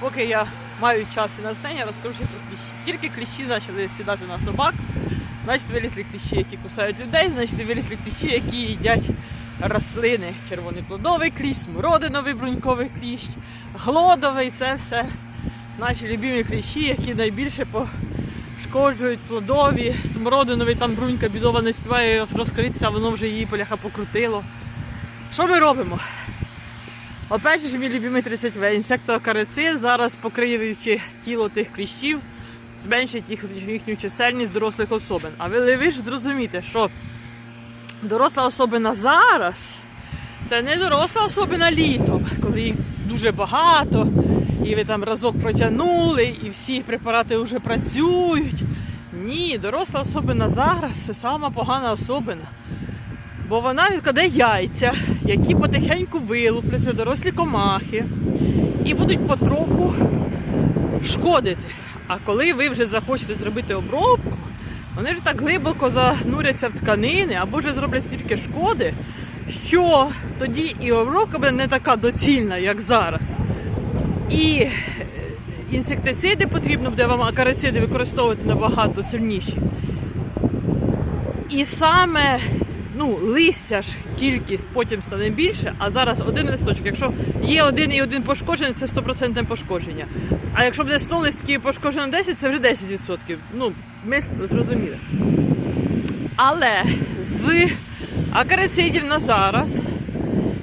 Поки я маю час і натхнення, розкажу про кліщі. Тільки кліщі почали сідати на собак, значить вилізли кліщі, які кусають людей, значить вилізли кліщі, які їдять рослини. Червоний плодовий кліщ, смородиновий бруньковий кліщ, глодовий це все наші любимі кліщі, які найбільше пошкоджують плодові, смородиновий, там брунька бідова не співає розкритися, воно вже її поляха покрутило. Що ми робимо? Опять же, мій любимий 30В, інсектоакарицид, зараз покриючи тіло тих кліщів, зменшить їх, їхню чисельність дорослих особин. А ви, ви ж зрозумієте, що доросла особина зараз це не доросла особина літом, коли їх дуже багато, і ви там разок протягнули, і всі препарати вже працюють. Ні, доросла особина зараз це сама погана особина. Бо вона відкладе яйця, які потихеньку вилупляться, дорослі комахи, і будуть потроху шкодити. А коли ви вже захочете зробити обробку, вони вже так глибоко зануряться в тканини або вже зроблять стільки шкоди, що тоді і обробка буде не така доцільна, як зараз. І е, інсектициди потрібно буде вам акарициди використовувати набагато сильніші. І саме ну, листя ж кількість потім стане більше, а зараз один листочок. Якщо є один і один пошкоджений, це 100% пошкодження. А якщо буде 100 листків пошкоджено 10, це вже 10%. Ну, ми зрозуміли. Але з акарицидів на зараз,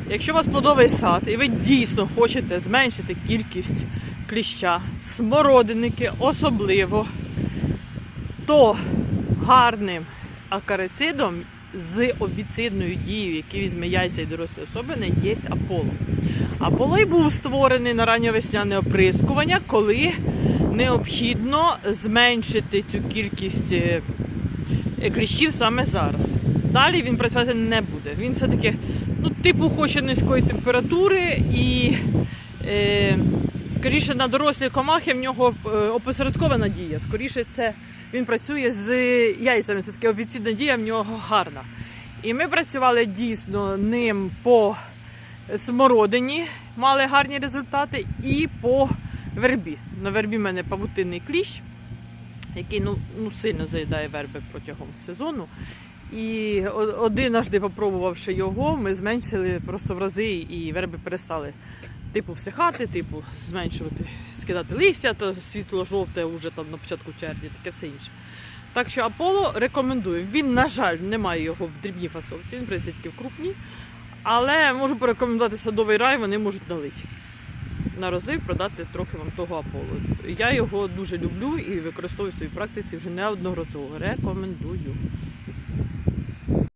якщо у вас плодовий сад, і ви дійсно хочете зменшити кількість кліща, смородинники особливо, то гарним акарицидом з офіцидною дією, який візьме яйця і дорослі особини, є Аполло. Аполло й був створений на ранньовесняне оприскування, коли необхідно зменшити цю кількість е, кліщів саме зараз. Далі він працювати не буде. Він все-таки, ну, типу, хоче низької температури і. Е, скоріше на дорослі комахи в нього е, опосередкована дія. Скоріше це він працює з яйцями. Все таки офіційна дія в нього гарна. І ми працювали дійсно ним по смородині, мали гарні результати, і по вербі. На вербі в мене павутинний кліщ, який ну, ну, сильно заїдає верби протягом сезону. І о- одинажди попробувавши його, ми зменшили просто в рази, і верби перестали типу всихати, типу зменшувати, скидати листя, то світло-жовте вже там на початку червня, таке все інше. Так що Аполло рекомендую. Він, на жаль, немає його в дрібній фасовці, він працює тільки в крупній. Але можу порекомендувати садовий рай, вони можуть налити. На розлив продати трохи вам того Аполло. Я його дуже люблю і використовую в своїй практиці вже неодноразово. Рекомендую.